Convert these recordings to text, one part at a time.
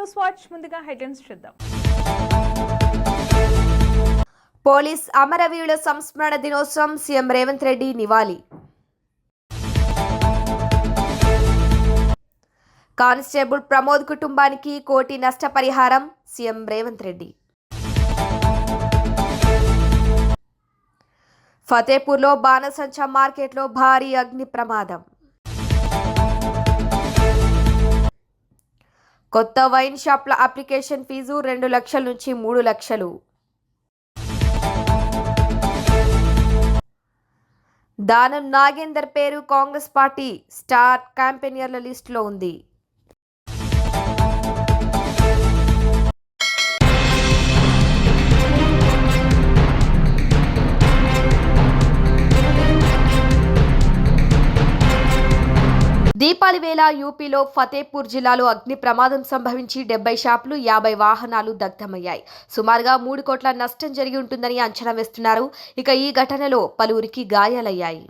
News watch ముందుగా headlines చూద్దాం. Police అమరవీరుల సంస్మరణ దినోత్సవం సీఎం రేవంత్ రెడ్డి నివాళి. కానిస్టేబుల్ ప్రమోద్ కుటుంబానికి కోటి నష్టపరిహారం సీఎం రేవంత్ రెడ్డి. ఫతేపూర్లో బాణసంచా మార్కెట్లో భారీ అగ్ని ప్రమాదం. కొత్త వైన్ షాప్ల అప్లికేషన్ ఫీజు రెండు లక్షల నుంచి మూడు లక్షలు. దానం నాగేందర్ పేరు కాంగ్రెస్ పార్టీ స్టార్ క్యాంపెయినర్ల లిస్టులో ఉంది. దీపావళి వేళ యూపీలో ఫతేపూర్ జిల్లాలో అగ్ని ప్రమాదం సంభవించి డెబ్బై షాపులు యాభై వాహనాలు దగ్ధమయ్యాయి. సుమారుగా మూడు కోట్ల నష్టం జరిగి ఉంటుందని అంచనా వేస్తున్నారు. ఇక ఈ ఘటనలో పలువురికి గాయాలయ్యాయి.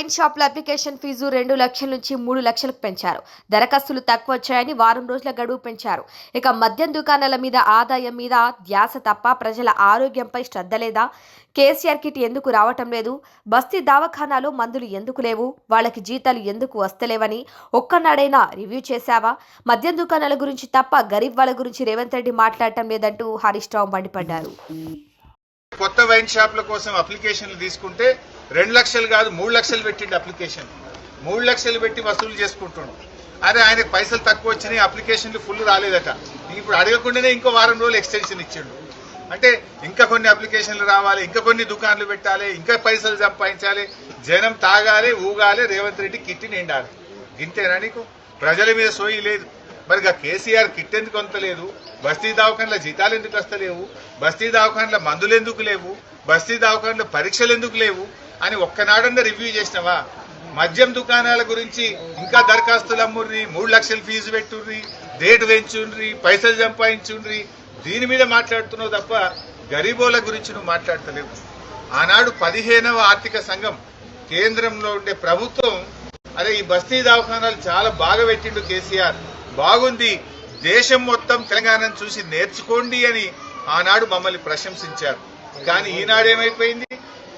వైన్ షాప్ల అప్లికేషన్ ఫీజు రెండు లక్షల నుంచి మూడు లక్షలకు పెంచారు. దరఖాస్తులు తక్కువ వచ్చాయని వారం రోజుల గడువు పెంచారు. ఇక మద్యం దుకాణాల మీద ఆదాయం మీద ధ్యాస తప్ప ప్రజల ఆరోగ్యంపై శ్రద్ధ లేదా కేసీఆర్ కిట్ ఎందుకు రావటం లేదు? బస్తీ దవాఖానాలో మందులు ఎందుకు లేవు? వాళ్ళకి జీతాలు ఎందుకు వస్తలేవని ఒక్కనాడైనా రివ్యూ చేశావా? మద్యం దుకాణాల గురించి తప్ప గరీబ్ వాళ్ళ గురించి రేవంత్ రెడ్డి మాట్లాడటం లేదంటూ హరీష్ రావు మండిపడ్డారు. కొత్త వైన్ షాప్ల కోసం అప్లికేషన్లు తీసుకుంటే రెండు లక్షలు కాదు మూడు లక్షలు పెట్టిండి అప్లికేషన్. మూడు లక్షలు పెట్టి వసూలు చేసుకుంటుండు. అదే ఆయనకు పైసలు తక్కువ వచ్చినాయి అప్లికేషన్లు ఫుల్ రాలేదట. ఇప్పుడు అడగకుండానే ఇంకో వారం రోజులు ఎక్స్టెన్షన్ ఇచ్చిండు. అంటే ఇంకా కొన్ని అప్లికేషన్లు రావాలి ఇంకా కొన్ని దుకాన్లు పెట్టాలి ఇంకా పైసలు సంపాదించాలి జనం తాగాలి ఊగాలి రేవంత్ రెడ్డి కిట్టి నిండాలి. ఇంతేనా నీకు? ప్రజల మీద సోయి లేదు. మరి కేసీఆర్ కిట్ ఎందుకు అంతలేదు బస్తీ దవాఖాన్ల జీతాలు ఎందుకు వస్తలేవు? బస్తీ దవాఖాన్ల మందులు ఎందుకు లేవు? బస్తీ దవాఖాన్ల పరీక్షలు ఎందుకు లేవు? అని ఒక్కనాడన్నా రివ్యూ చేసినావా? మద్యం దుకాణాల గురించి ఇంకా దరఖాస్తులు అమ్ముర్రి మూడు లక్షలు ఫీజు పెట్టుర్రి రేటు పెంచుండ్రి పైసలు సంపాదించుండ్రి. దీని మీద మాట్లాడుతున్నావు తప్ప గరీబోల గురించి నువ్వు మాట్లాడతలేవు. ఆనాడు పదిహేనవ ఆర్థిక సంఘం కేంద్రంలో ఉండే ప్రభుత్వం అదే ఈ బస్తీ దవాఖానాలు చాలా బాగా పెట్టిండు కేసీఆర్. బాగుంది దేశం మొత్తం తెలంగాణను చూసి నేర్చుకోండి అని ఆనాడు మమ్మల్ని ప్రశంసించారు. కానీ ఈనాడు ఏమైపోయింది?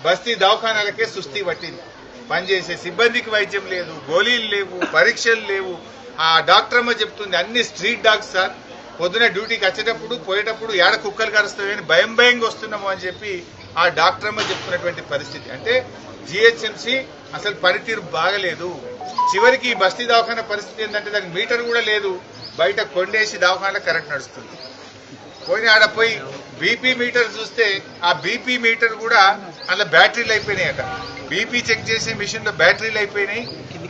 బస్తీ దవాఖానాలకే సుస్థి పట్టింది. పనిచేసే సిబ్బందికి వైద్యం లేదు గోళీలు లేవు పరీక్షలు లేవు. ఆ డాక్టర్ అమ్మ చెప్తుంది అన్ని స్ట్రీట్ డాగ్స్ సార్. పొద్దున డ్యూటీకి వచ్చేటప్పుడు పోయేటప్పుడు ఏడ కుక్కలు కరుస్తాయని భయం భయంగా వస్తున్నాము అని చెప్పి ఆ డాక్టర్ అమ్మ చెప్తున్నటువంటి పరిస్థితి. అంటే జిహెచ్ఎంసీ అసలు పనితీరు బాగలేదు. చివరికి ఈ బస్తీ దవాఖాన పరిస్థితి ఏంటంటే దానికి మీటర్ కూడా లేదు. బయట కొండేసి దవాఖానలో కరెంట్ నడుస్తుంది. పోయిన ఆడ పోయి బీపీ మీటర్ చూస్తే ఆ బీపీ మీటర్ కూడా అందులో బ్యాటరీలు అయిపోయినాయట. బీపీ చెక్ చేసే మిషన్లో బ్యాటరీలు అయిపోయినాయి.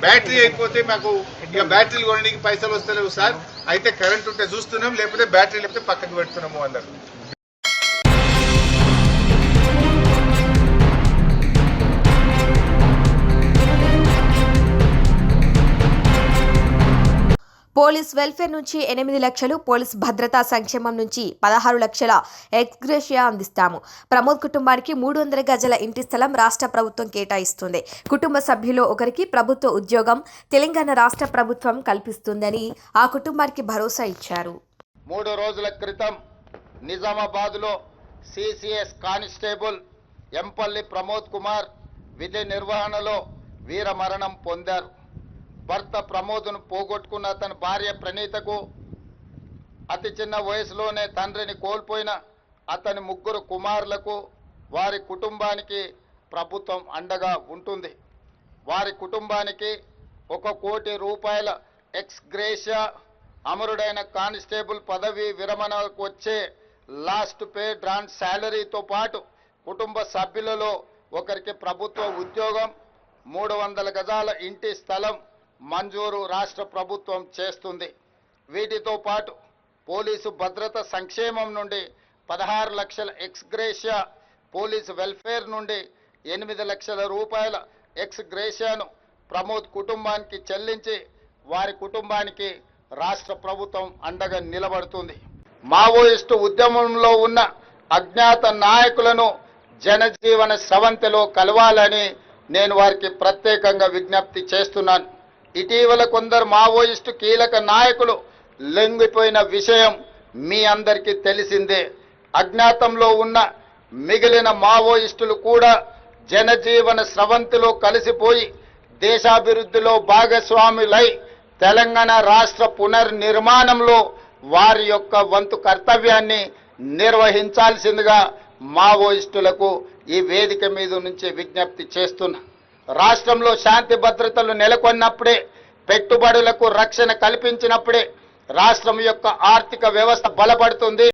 బ్యాటరీ అయిపోతే మాకు ఇక బ్యాటరీలు కొనడానికి పైసలు వస్తలేవు సార్. అయితే కరెంట్ ఉంటే చూస్తున్నాం లేకపోతే బ్యాటరీ లేకపోతే పక్కకు పెడుతున్నాము అన్నారు పోలీస్ వెల్ఫేర్ నుంచి ఎనిమిది లక్షలు పోలీస్ భద్రతా సంక్షేమం నుంచి పదహారు లక్షల ఎక్స్గ్రేషియా అందిస్తాము. ప్రమోద్ కుటుంబానికి మూడు వందల గజల ఇంటి స్థలం రాష్ట్ర ప్రభుత్వం కేటాయిస్తుంది. కుటుంబ సభ్యులు ఒకరికి ప్రభుత్వ ఉద్యోగం తెలంగాణ రాష్ట్ర ప్రభుత్వం కల్పిస్తుందని ఆ కుటుంబానికి భరోసా ఇచ్చారు. మూడు రోజుల క్రితం నిజామాబాద్లో సిసిఎస్ కానిస్టేబుల్ ఎంపల్లి ప్రమోద్ కుమార్ విధి నిర్వహణలో వీరమరణం పొందారు. భర్త ప్రమోద్ను పోగొట్టుకున్న అతని భార్య ప్రణీతకు అతి చిన్న వయసులోనే తండ్రిని కోల్పోయిన అతని ముగ్గురు కుమారులకు వారి కుటుంబానికి ప్రభుత్వం అండగా ఉంటుంది. వారి కుటుంబానికి ఒక కోటి రూపాయల ఎక్స్ గ్రేషియా అమరుడైన కానిస్టేబుల్ పదవి విరమణకు వచ్చే లాస్ట్ పే డ్రాన్ శాలరీతో పాటు కుటుంబ సభ్యులలో ఒకరికి ప్రభుత్వ ఉద్యోగం మూడు వందల గజాల ఇంటి స్థలం మంజూరు రాష్ట్ర ప్రభుత్వం చేస్తుంది. వీటితో పాటు పోలీసు భద్రత సంక్షేమం నుండి పదహారు లక్షల ఎక్స్గ్రేషియా పోలీసు వెల్ఫేర్ నుండి ఎనిమిది లక్షల రూపాయల ఎక్స్గ్రేషియాను ప్రమోద్ కుటుంబానికి చెల్లించి వారి కుటుంబానికి రాష్ట్ర ప్రభుత్వం అండగా నిలబడుతుంది. మావోయిస్టు ఉద్యమంలో ఉన్న అజ్ఞాత నాయకులను జనజీవన స్రవంతిలో కలవాలని నేను వారికి ప్రత్యేకంగా విజ్ఞప్తి చేస్తున్నాను. ఇటీవల కొందరు మావోయిస్టు కీలక నాయకులు లొంగిపోయిన విషయం మీ అందరికీ తెలిసిందే. అజ్ఞాతంలో ఉన్న మిగిలిన మావోయిస్టులు కూడా జనజీవన స్రవంతిలో కలిసిపోయి దేశాభివృద్ధిలో భాగస్వాములై తెలంగాణ రాష్ట్ర పునర్నిర్మాణంలో వారి యొక్క వంతు కర్తవ్యాన్ని నిర్వహించాల్సిందిగా మావోయిస్టులకు ఈ వేదిక మీద నుంచి విజ్ఞప్తి చేస్తున్నా. రాష్ట్రంలో శాంతి భద్రతలు నెలకొన్నప్పుడే పెట్టుబడులకు రక్షణ కల్పించినప్పుడే రాష్ట్రం యొక్క ఆర్థిక వ్యవస్థ బలపడుతుంది.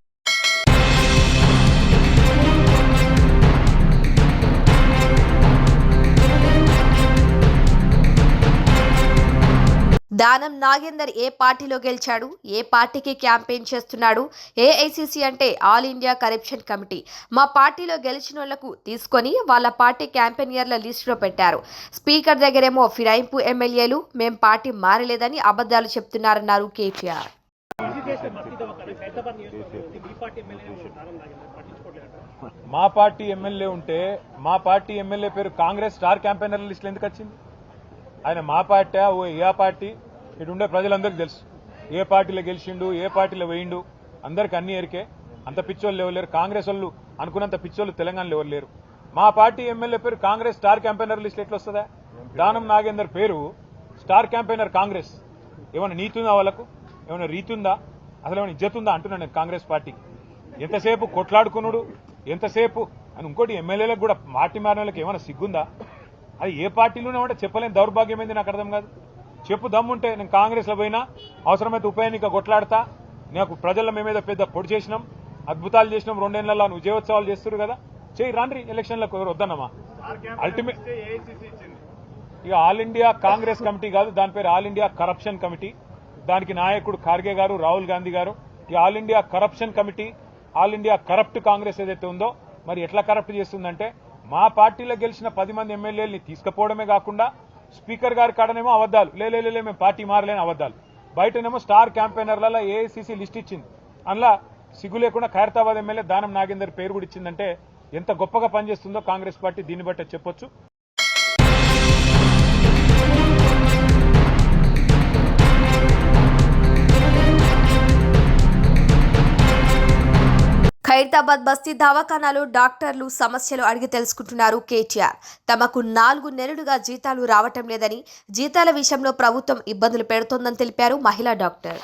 దానం నాగేందర్ ఏ పార్టీలో గెలిచాడు? ఏ పార్టీకి క్యాంపెయిన్ చేస్తున్నాడు? ఏఐసిసి అంటే ఆల్ ఇండియా కరప్షన్ కమిటీ. మా పార్టీలో గెలిచిన వాళ్ళకు తీసుకొని వాళ్ళ పార్టీ క్యాంపెయినర్ల లిస్టులో పెట్టారు. స్పీకర్ దగ్గరేమో ఫిరాయింపు ఎమ్మెల్యేలు మేం పార్టీ మారలేదని అబద్ధాలు చెప్తున్నారన్నారు కేటీఆర్. మా పార్టీ ఎమ్మెల్యే ఉంటే మా పార్టీ ఎమ్మెల్యే పేరు కాంగ్రెస్ స్టార్ క్యాంపెయినర్ల లిస్టులో ఎందుకు వచ్చింది? ఆయన మా పార్టీ ఓ ఏ పార్టీ? ఇటు ఉండే ప్రజలందరికీ తెలుసు. ఏ పార్టీలో గెలిచిండు ఏ పార్టీలో వేయిండు అందరికి అన్ని ఎరికే అంత పిచ్చోళ్ళు ఎవరు లేరు. కాంగ్రెస్ వాళ్ళు అనుకున్నంత పిచ్చోళ్ళు తెలంగాణలో ఎవరు లేరు. మా పార్టీ ఎమ్మెల్యే పేరు కాంగ్రెస్ స్టార్ క్యాంపెయినర్ లిస్ట్ ఎట్లా వస్తుందా? దానం నాగేందర్ పేరు స్టార్ క్యాంపెయినర్ కాంగ్రెస్. ఏమైనా నీతుందా ఉందా వాళ్ళకు? ఏమైనా రీతుందా అసలు ఏమైనా ఇజ్జత్ ఉందా అంటున్నాను నేను కాంగ్రెస్ పార్టీకి. ఎంతసేపు కొట్లాడుకున్నాడు ఎంతసేపు? అని ఇంకోటి ఎమ్మెల్యేలకు కూడా పార్టీ మారిన వాళ్ళకి ఏమైనా సిగ్గుందా? అది ఏ పార్టీలోనే ఉంటే చెప్పలేని దౌర్భాగ్యం ఏంది నాకు అర్థం కాదు. చెప్పు దమ్ముంటే నేను కాంగ్రెస్లో పోయినా అవసరమైతే ఉప ఎన్నిక కొట్లాడతా. నాకు ప్రజల మీద పెద్ద పొడి చేసినాం అద్భుతాలు చేసినాం రెండేళ్ళలో నువ్వు విజయోత్సవాలు చేస్తున్నారు కదా. చేయి రాండ్రి ఎలక్షన్లకు ఎవరు వద్దన్నమా? అల్టిమేట్ ఇక ఆల్ ఇండియా కాంగ్రెస్ కమిటీ కాదు దాని పేరు ఆల్ ఇండియా కరప్షన్ కమిటీ. దానికి నాయకుడు ఖార్గే గారు రాహుల్ గాంధీ గారు. ఈ all India corruption committee all India corrupt Congress ఏదైతే ఉందో మరి ఎట్లా కరప్ట్ చేస్తుందంటే మా పార్టీలో గెలిచిన పది మంది ఎమ్మెల్యేలని తీసుకుపోవడమే కాకుండా స్పీకర్ గారి కాడనేమో అబద్ధాలు. లేలే లే, మేము పార్టీ మారలేని అబద్ధాలు. బయటనేమో స్టార్ క్యాంపెయినర్లలో ఏఐసీసీ లిస్ట్ ఇచ్చింది. అందులో సిగ్గు లేకుండా ఖైరతాబాద్ ఎమ్మెల్యే దానం నాగేందర్ పేరు కూడా ఇచ్చిందంటే ఎంత గొప్పగా పనిచేస్తుందో కాంగ్రెస్ పార్టీ దీన్ని బట్టే చెప్పొచ్చు. ఖైరతాబాద్ బస్తీ దవాఖానాలో డాక్టర్లు సమస్యలు అడిగి తెలుసుకుంటున్నారు కేటీఆర్. తమకు నాలుగు నెలలుగా జీతాలు రావటం లేదని జీతాల విషయంలో ప్రభుత్వం ఇబ్బందులు పెడుతోందని తెలిపారు మహిళా doctor.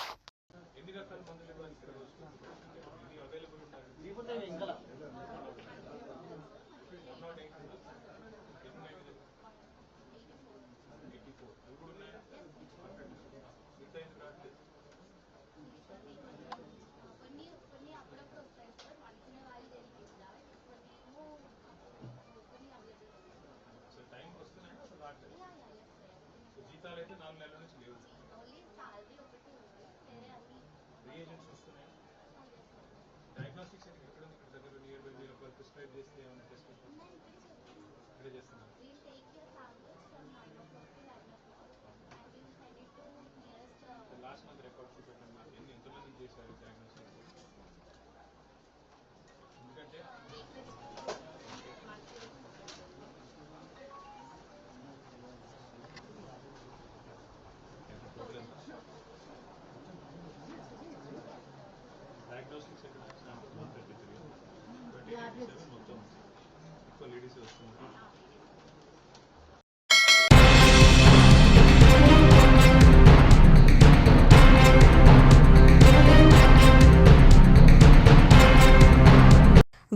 Last month diagnostics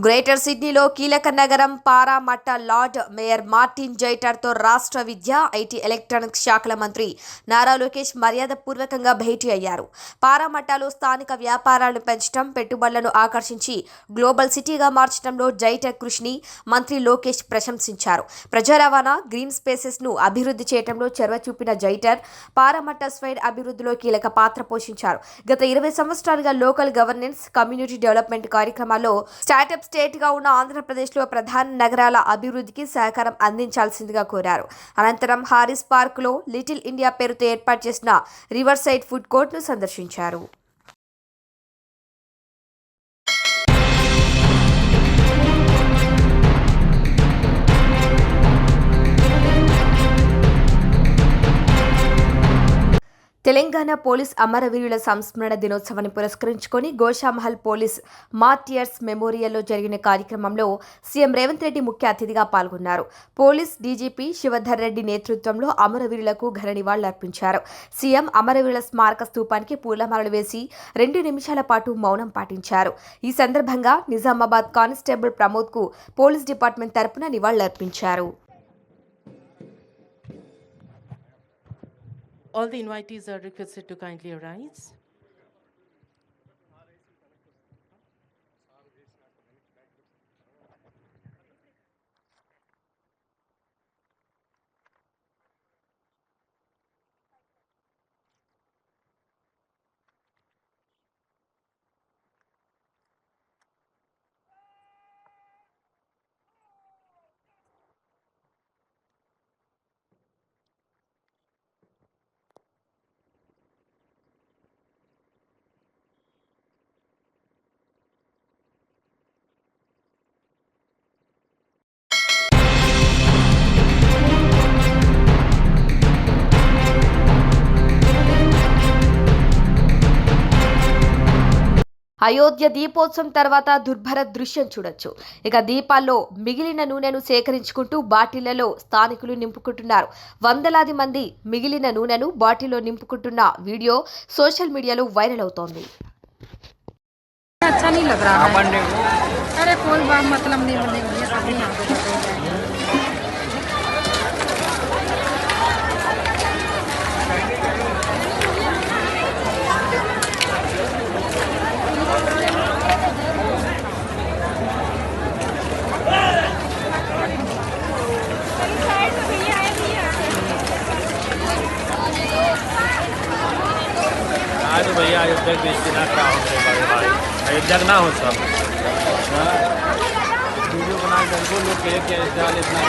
greater సిడ్నీలో కీలక నగరం పారామట్ట లార్డ్ మేయర్ మార్టిన్ జైటర్తో రాష్ట్ర విద్య ఐటీ ఎలక్ట్రానిక్స్ శాఖల మంత్రి నారా లోకేష్ మర్యాదపూర్వకంగా భేటీ అయ్యారు. పారామట్టలో స్థానిక వ్యాపారాలను పెంచడం పెట్టుబడులను ఆకర్షించి గ్లోబల్ సిటీగా మార్చడంలో జైటర్ కృషిని మంత్రి లోకేష్ ప్రశంసించారు. ప్రజా రవాణా గ్రీన్ స్పేసెస్ను అభివృద్ధి చేయడంలో చొరవ చూపిన జైటర్ పారామట్ట స్వైడ్ అభివృద్ధిలో కీలక పాత్ర పోషించారు. గత ఇరవై సంవత్సరాలుగా లోకల్ గవర్నెన్స్ కమ్యూనిటీ డెవలప్మెంట్ కార్యక్రమాల్లో స్టార్టప్స్ స్టేట్గా ఉన్న ఆంధ్రప్రదేశ్లో ప్రధాన నగరాల అభివృద్ధికి సహకారం అందించాల్సిందిగా కోరారు. అనంతరం హారిస్ పార్క్లో లిటిల్ ఇండియా పేరుతో ఏర్పాటు చేసిన రివర్ సైడ్ ఫుడ్ కోర్ట్ను సందర్శించారు. తెలంగాణ పోలీస్ అమరవీరుల సంస్మరణ దినోత్సవాన్ని పురస్కరించుకొని గోషామహల్ పోలీస్ మార్టియర్స్ మెమోరియల్లో జరిగిన కార్యక్రమంలో సీఎం రేవంత్ రెడ్డి ముఖ్య అతిథిగా పాల్గొన్నారు. పోలీస్ డీజీపీ శివధర్ రెడ్డి నేతృత్వంలో అమరవీరులకు ఘన నివాళులర్పించారు సీఎం అమరవీరుల స్మారక స్తూపానికి పూలమాలలు వేసి రెండు నిమిషాల పాటు మౌనం పాటించారు. ఈ సందర్భంగా నిజామాబాద్ కానిస్టేబుల్ ప్రమోద్కు పోలీస్ డిపార్ట్మెంట్ తరపున నివాళులర్పించారు. All the invitees are requested to kindly arise. Ayodhya దీపోత్సవం తర్వాత దుర్భర దృశ్యం చూడొచ్చు. ఇక దీపాల్లో మిగిలిన నూనెను సేకరించుకుంటూ బాటిళ్ళలో స్థానికులు నింపుకుంటున్నారు. వందలాది మంది మిగిలిన నూనెను బాటిల్లో నింపుకుంటున్న వీడియో సోషల్ మీడియాలో వైరల్ అవుతోంది. तो आज भैया अयोध्या बेचते ना क्या होते भाई अयोध्या ना हो सब। हाँ? वीडियो बना लोग के अयोध्या इतना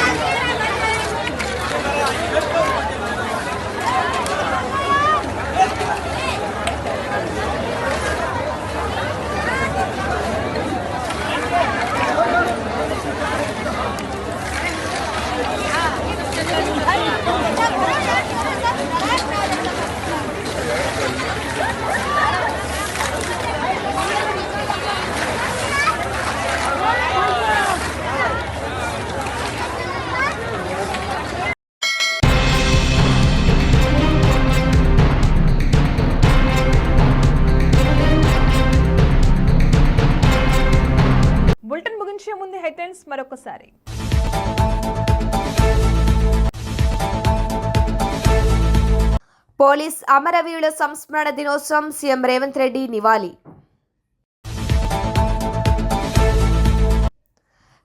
పోలీస్ అమరవీరుల సంస్మరణ దినోత్సవం సీఎం రేవంత్ రెడ్డి నివాళి.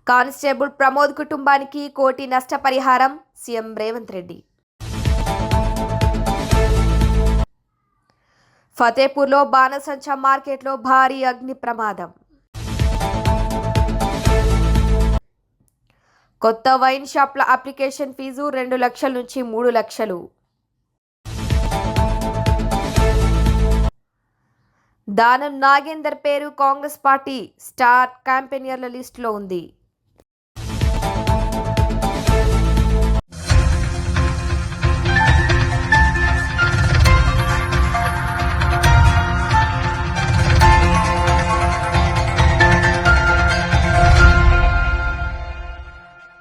కానిస్టేబుల్ ప్రమోద్ కుటుంబానికి కోటి నష్టపరిహారం సీఎం రేవంత్ రెడ్డి. ఫతేపూర్లో బాణసంచా మార్కెట్లో భారీ అగ్ని ప్రమాదం. కొత్త వైన్ షాప్ల అప్లికేషన్ ఫీజు రెండు లక్షల నుంచి మూడు లక్షలు. దానం నాగేందర్ పేరు కాంగ్రెస్ పార్టీ స్టార్ క్యాంపెయినర్ల లిస్టులో ఉంది.